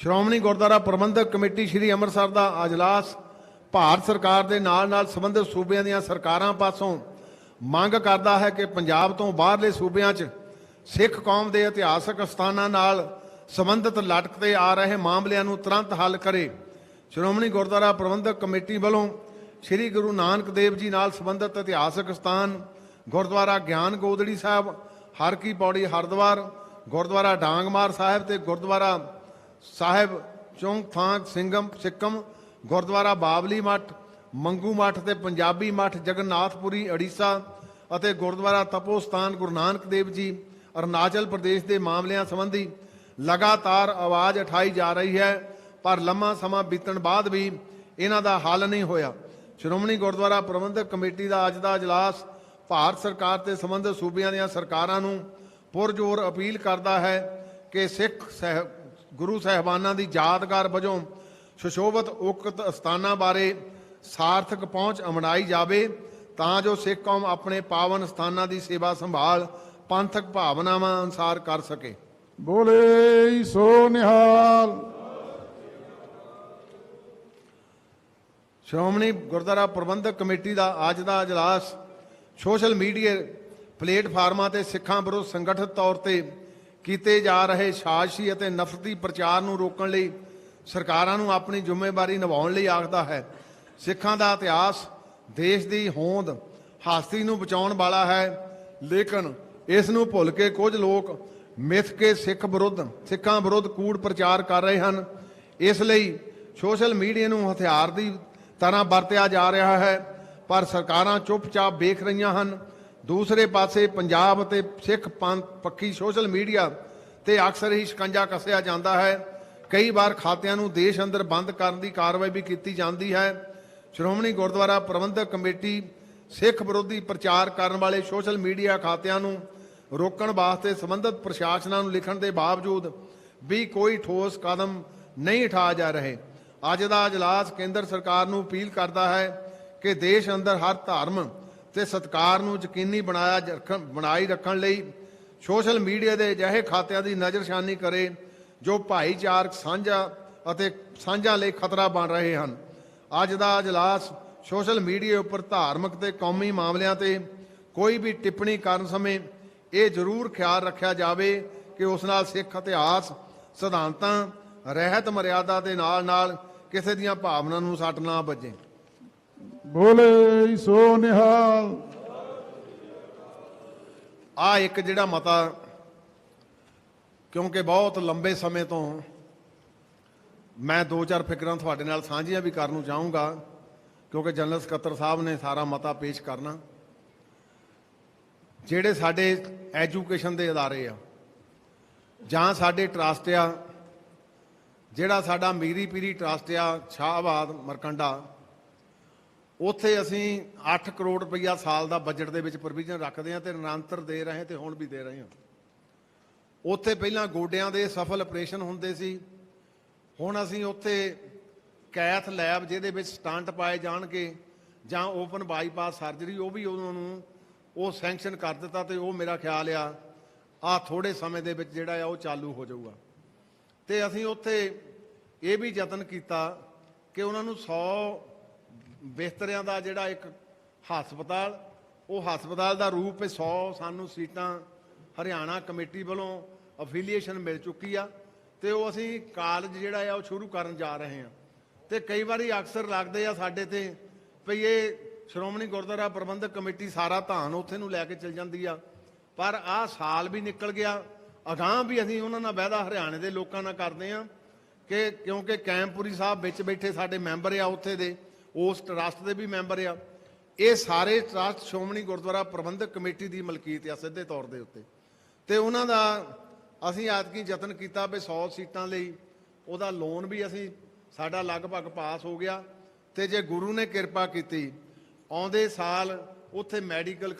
ਸ਼੍ਰੋਮਣੀ ਗੁਰਦੁਆਰਾ ਪ੍ਰਬੰਧਕ committee Sri Amritsar ਦਾ ਅਜਲਾਸ ਭਾਰਤ ਸਰਕਾਰ ਦੇ ਨਾਲ ਨਾਲ ਸੰਬੰਧਿਤ ਸੂਬਿਆਂ ਦੀਆਂ ਸਰਕਾਰਾਂ ਪਾਸੋਂ ਮੰਗ ਕਰਦਾ ਹੈ ਕਿ ਪੰਜਾਬ ਤੋਂ ਬਾਹਰਲੇ ਸੂਬਿਆਂ 'ਚ ਸਿੱਖ ਕੌਮ ਦੇ ਇਤਿਹਾਸਕ ਸਥਾਨਾਂ ਨਾਲ ਸੰਬੰਧਿਤ ਲਟਕਦੇ ਆ ਰਹੇ ਮਾਮਲਿਆਂ ਨੂੰ ਤੁਰੰਤ ਹੱਲ ਕਰੇ। ਸ਼੍ਰੋਮਣੀ ਗੁਰਦੁਆਰਾ ਪ੍ਰਬੰਧਕ ਕਮੇਟੀ ਵੱਲੋਂ ਸ੍ਰੀ ਗੁਰੂ ਨਾਨਕ ਦੇਵ ਜੀ ਨਾਲ ਸੰਬੰਧਿਤ ਇਤਿਹਾਸਕ ਸਥਾਨ, ਗੁਰਦੁਆਰਾ ਗਿਆਨ ਗੋਦੜੀ ਸਾਹਿਬ ਹਰ ਕੀ ਪੌੜੀ ਹਰਿਦੁਆਰ, ਗੁਰਦੁਆਰਾ ਡਾਂਗਮਾਰ ਸਾਹਿਬ ਤੇ ਗੁਰਦੁਆਰਾ ਸਾਹਿਬ ਚੌਂਕਥਾਂ ਸਿੰਘਮ ਸਿੱਕਮ ਗੁਰਦੁਆਰਾ ਬਾਬਲੀ ਮੱਠ, ਮੰਗੂ ਮੱਠ ਤੇ ਪੰਜਾਬੀ ਮੱਠ ਜਗਨਨਾਥਪੁਰੀ, ਅੜੀਸਾ ਅਤੇ ਗੁਰਦੁਆਰਾ ਤਪੋਸਥਾਨ ਗੁਰੂ ਨਾਨਕ ਦੇਵ ਜੀ, ਅਰੁਣਾਚਲ ਪ੍ਰਦੇਸ਼ ਦੇ ਮਾਮਲਿਆਂ ਸੰਬੰਧੀ ਲਗਾਤਾਰ ਆਵਾਜ਼ ਉਠਾਈ ਜਾ ਰਹੀ ਹੈ, ਪਰ ਲੰਮਾ ਸਮਾਂ ਬੀਤਣ ਬਾਅਦ ਵੀ ਇਹਨਾਂ ਦਾ ਹੱਲ ਨਹੀਂ ਹੋਇਆ। ਸ਼੍ਰੋਮਣੀ ਗੁਰਦੁਆਰਾ ਪ੍ਰਬੰਧਕ ਕਮੇਟੀ ਦਾ ਅੱਜ ਦਾ ਅਜਲਾਸ ਭਾਰਤ ਸਰਕਾਰ ਤੇ ਸੰਬੰਧਿਤ ਸੂਬਿਆਂ ਦੀਆਂ ਸਰਕਾਰਾਂ ਨੂੰ ਪੁਰਜੋਰ ਅਪੀਲ ਕਰਦਾ ਹੈ ਕਿ ਸਿੱਖ ਸਹਿ ਗੁਰੂ ਸਾਹਿਬਾਨਾਂ ਦੀ ਯਾਦਗਾਰ ਵਜੋਂ ਸੁਸ਼ੋਭਿਤ ਉਕਤ ਸਥਾਨਾਂ ਬਾਰੇ ਸਾਰਥਕ ਪਹੁੰਚ ਅਮਣਾਈ ਜਾਵੇ ਤਾਂ ਜੋ ਸਿੱਖ ਕੌਮ ਆਪਣੇ ਪਾਵਨ ਸਥਾਨਾਂ ਦੀ ਸੇਵਾ ਸੰਭਾਲ ਪੰਥਕ ਭਾਵਨਾਵਾਂ ਅਨੁਸਾਰ ਕਰ ਸਕੇ। ਬੋਲੇ ਸੋ ਨਿਹਾਲ। ਸ਼੍ਰੋਮਣੀ ਗੁਰਦੁਆਰਾ ਪ੍ਰਬੰਧਕ ਕਮੇਟੀ ਦਾ ਅੱਜ ਦਾ ਅਜਲਾਸ ਸੋਸ਼ਲ ਮੀਡੀਆ ਪਲੇਟਫਾਰਮਾਂ ਤੇ ਸਿੱਖਾਂ ਵਿਰੁੱਧ ਸੰਗਠਿਤ ਤੌਰ ਤੇ ਕੀਤੇ ਜਾ ਰਹੇ ਸਾਜਸ਼ੀ ਅਤੇ ਨਫ਼ਰਤੀ ਪ੍ਰਚਾਰ ਨੂੰ ਰੋਕਣ ਲਈ ਸਰਕਾਰਾਂ ਨੂੰ ਆਪਣੀ ਜ਼ਿੰਮੇਵਾਰੀ ਨਿਭਾਉਣ ਲਈ ਆਖਦਾ ਹੈ। ਸਿੱਖਾਂ ਦਾ ਇਤਿਹਾਸ ਦੇਸ਼ ਦੀ ਹੋਂਦ ਹਾਸਤੀ ਨੂੰ ਬਚਾਉਣ ਵਾਲਾ ਹੈ। ਲੇਕਿਨ ਇਸ ਨੂੰ ਭੁੱਲ ਕੇ ਕੁਝ ਲੋਕ ਮਿੱਥ ਕੇ ਸਿੱਖ ਵਿਰੁੱਧ, ਸਿੱਖਾਂ ਵਿਰੁੱਧ ਕੂੜ ਪ੍ਰਚਾਰ ਕਰ ਰਹੇ ਹਨ। ਇਸ ਲਈ ਸੋਸ਼ਲ ਮੀਡੀਆ ਨੂੰ ਹਥਿਆਰ ਦੀ ਤਰ੍ਹਾਂ ਵਰਤਿਆ ਜਾ ਰਿਹਾ ਹੈ, ਪਰ ਸਰਕਾਰਾਂ ਚੁੱਪਚਾਪ ਵੇਖ ਰਹੀਆਂ ਹਨ। ਦੂਸਰੇ ਪਾਸੇ ਪੰਜਾਬ ਅਤੇ ਸਿੱਖ ਪੰਥ ਪੱਖੀ ਸੋਸ਼ਲ ਮੀਡੀਆ ਤੇ ਅਕਸਰ ਹੀ ਸ਼ਿਕੰਜਾ ਕੱਸਿਆ ਜਾਂਦਾ ਹੈ। ਕਈ ਵਾਰ ਖਾਤਿਆਂ ਨੂੰ ਦੇਸ਼ ਅੰਦਰ ਬੰਦ ਕਰਨ ਦੀ ਕਾਰਵਾਈ ਵੀ ਕੀਤੀ ਜਾਂਦੀ ਹੈ। ਸ਼੍ਰੋਮਣੀ ਗੁਰਦੁਆਰਾ ਪ੍ਰਬੰਧਕ ਕਮੇਟੀ ਸਿੱਖ ਵਿਰੋਧੀ ਪ੍ਰਚਾਰ ਕਰਨ ਵਾਲੇ ਸੋਸ਼ਲ ਮੀਡੀਆ ਖਾਤਿਆਂ ਨੂੰ ਰੋਕਣ ਵਾਸਤੇ ਸੰਬੰਧਿਤ ਪ੍ਰਸ਼ਾਸਨਾਂ ਨੂੰ ਲਿਖਣ ਦੇ ਬਾਵਜੂਦ ਵੀ ਕੋਈ ਠੋਸ ਕਦਮ ਨਹੀਂ ਉਠਾਇਆ ਜਾ ਰਹੇ। ਅੱਜ ਦਾ ਅਜਲਾਸ ਕੇਂਦਰ ਸਰਕਾਰ ਨੂੰ ਅਪੀਲ ਕਰਦਾ ਹੈ ਕਿ ਦੇਸ਼ ਅੰਦਰ ਹਰ ਧਰਮ ਤੇ ਸਤਕਾਰ ਨੂੰ ਯਕੀਨੀ ਬਣਾਇਆ ਰੱਖਣ- ਬਣਾਈ ਰੱਖਣ ਲਈ ਸੋਸ਼ਲ ਮੀਡੀਆ ਦੇ ਅਜਿਹੇ ਖਾਤਿਆਂ ਦੀ ਨਜ਼ਰਸ਼ਾਨੀ ਕਰੇ ਜੋ ਭਾਈਚਾਰਕ ਸਾਂਝਾ ਅਤੇ ਸਾਂਝਾ ਲਈ ਖਤਰਾ ਬਣ ਰਹੇ ਹਨ। ਅੱਜ ਦਾ ਅਜਲਾਸ ਸੋਸ਼ਲ ਮੀਡੀਆ ਉੱਪਰ ਧਾਰਮਿਕ ਤੇ ਕੌਮੀ ਮਾਮਲਿਆਂ ਤੇ ਕੋਈ ਵੀ ਟਿੱਪਣੀ ਕਰਨ ਸਮੇਂ ਇਹ ਜ਼ਰੂਰ ਖਿਆਲ ਰੱਖਿਆ ਜਾਵੇ ਕਿ ਉਸ ਨਾਲ ਸਿੱਖ ਇਤਿਹਾਸ, ਸਿਧਾਂਤਾਂ, ਰਹਿਤ ਮਰਿਆਦਾ ਦੇ ਨਾਲ ਨਾਲ ਕਿਸੇ ਦੀਆਂ ਭਾਵਨਾਵਾਂ ਨੂੰ ਸੱਟ ਨਾ ਵੱਜੇ। ਬੋਲੇ ਸੋ ਨਿਹਾਲ। ਆ ਇੱਕ ਜਿਹੜਾ ਮਤਾ, ਕਿਉਂਕਿ ਬਹੁਤ ਲੰਬੇ ਸਮੇਂ ਤੋਂ ਮੈਂ ਦੋ ਚਾਰ ਫਿਕਰਾਂ ਤੁਹਾਡੇ ਨਾਲ ਸਾਂਝੀਆਂ ਵੀ ਕਰਨ ਨੂੰ ਚਾਹੂੰਗਾ ਕਿਉਂਕਿ ਜਨਰਲ ਸਕੱਤਰ ਸਾਹਿਬ ਨੇ ਸਾਰਾ ਮਤਾ ਪੇਸ਼ ਕਰਨਾ। ਜਿਹੜੇ ਸਾਡੇ ਐਜੂਕੇਸ਼ਨ ਦੇ ਅਦਾਰੇ ਆ, ਜਾਂ ਸਾਡੇ ਟਰਸਟ ਆ ਜਿਹੜਾ ਸਾਡਾ ਮੀਰੀ ਪੀਰੀ ਟਰਸਟ ਆ ਸ਼ਾਹਬਾਦ, ਮਰਕੰਡਾ ਉੱਥੇ ਅਸੀਂ 8 ਕਰੋੜ ਰੁਪਈਆ ਸਾਲ ਦਾ ਬਜਟ ਦੇ ਵਿੱਚ ਪ੍ਰੋਵੀਜ਼ਨ ਰੱਖਦੇ ਹਾਂ ਤੇ ਨਿਰੰਤਰ ਦੇ ਰਹੇ ਤੇ ਹੁਣ ਵੀ ਦੇ ਰਹੇ ਹਾਂ। ਉੱਥੇ ਪਹਿਲਾਂ ਗੋਡਿਆਂ ਦੇ ਸਫਲ ਆਪਰੇਸ਼ਨ ਹੁੰਦੇ ਸੀ। ਹੁਣ ਅਸੀਂ ਉੱਥੇ ਕੈਥ ਲੈਬ ਜਿਹਦੇ ਵਿੱਚ ਸਟੰਟ ਪਾਏ ਜਾਣਗੇ ਜਾਂ ਓਪਨ ਬਾਈਪਾਸ ਸਰਜਰੀ ਉਹ ਵੀ ਉਹਨਾਂ ਨੂੰ ਉਹ ਸੈਂਕਸ਼ਨ ਕਰ ਦਿੱਤਾ ਤੇ ਉਹ ਮੇਰਾ ਖਿਆਲ ਆ ਆ ਥੋੜੇ ਸਮੇਂ ਦੇ ਵਿੱਚ ਜਿਹੜਾ ਆ ਉਹ ਚਾਲੂ ਹੋ ਜਾਊਗਾ। ਤੇ ਅਸੀਂ ਉੱਥੇ ਇਹ ਵੀ ਯਤਨ ਕੀਤਾ ਕਿ ਉਹਨਾਂ ਨੂੰ 100 ਬਿਸਤਰਿਆਂ ਦਾ ਜਿਹੜਾ ਇੱਕ ਹਸਪਤਾਲ, ਉਹ ਹਸਪਤਾਲ ਦਾ ਰੂਪ 100 ਸਾਨੂੰ ਸੀਟਾਂ ਹਰਿਆਣਾ ਕਮੇਟੀ ਵੱਲੋਂ ਅਫੀਲੀਏਸ਼ਨ ਮਿਲ ਚੁੱਕੀ ਆ ਤੇ ਉਹ ਅਸੀਂ ਕਾਲਜ ਜਿਹੜਾ ਆ ਉਹ ਸ਼ੁਰੂ ਕਰਨ ਜਾ ਰਹੇ ਹਾਂ ਤੇ ਕਈ ਵਾਰੀ ਅਕਸਰ ਲੱਗਦੇ ਆ ਸਾਡੇ ਤੇ ਵੀ ਇਹ ਸ਼੍ਰੋਮਣੀ ਗੁਰਦੁਆਰਾ ਪ੍ਰਬੰਧਕ ਕਮੇਟੀ ਸਾਰਾ ਧਾਨ ਉੱਥੇ ਨੂੰ ਲੈ ਕੇ ਚਲ ਜਾਂਦੀ ਆ। ਪਰ ਆਹ ਸਾਲ ਵੀ ਨਿਕਲ ਗਿਆ, ਅਗਾਂਹ ਵੀ ਅਸੀਂ ਉਹਨਾਂ ਨਾਲ ਵਾਅਦਾ ਹਰਿਆਣੇ ਦੇ ਲੋਕਾਂ ਨਾਲ ਕਰਦੇ ਆ ਕਿ ਕਿਉਂਕਿ ਕੈਂਪੂਰੀ ਸਾਹਿਬ ਵਿੱਚ ਬੈਠੇ ਸਾਡੇ ਮੈਂਬਰ ਆ ਉੱਥੇ ਦੇ ਉਸ ਟਰਸਟ ਦੇ ਵੀ ਮੈਂਬਰ ਆ। ਇਹ ਸਾਰੇ ਟਰਸਟ ਸ਼੍ਰੋਮਣੀ ਗੁਰਦੁਆਰਾ ਪ੍ਰਬੰਧਕ ਕਮੇਟੀ ਦੀ ਮਲਕੀਤ ਆ ਸਿੱਧੇ ਤੌਰ ਦੇ ਉੱਤੇ। ਤੇ ਉਹਨਾਂ ਦਾ ਅਸੀਂ ਆਤਕੀ ਯਤਨ ਕੀਤਾ ਵੀ 100 ਸੀਟਾਂ ਲਈ ਉਹਦਾ ਲੋਨ ਵੀ ਅਸੀਂ ਸਾਡਾ ਲਗਭਗ ਪਾਸ ਹੋ ਗਿਆ। ਤੇ ਜੇ ਗੁਰੂ ਨੇ ਕਿਰਪਾ ਕੀਤੀ, ਆਉਂਦੇ ਸਾਲ ਉੱਥੇ ਮੈਡੀਕਲ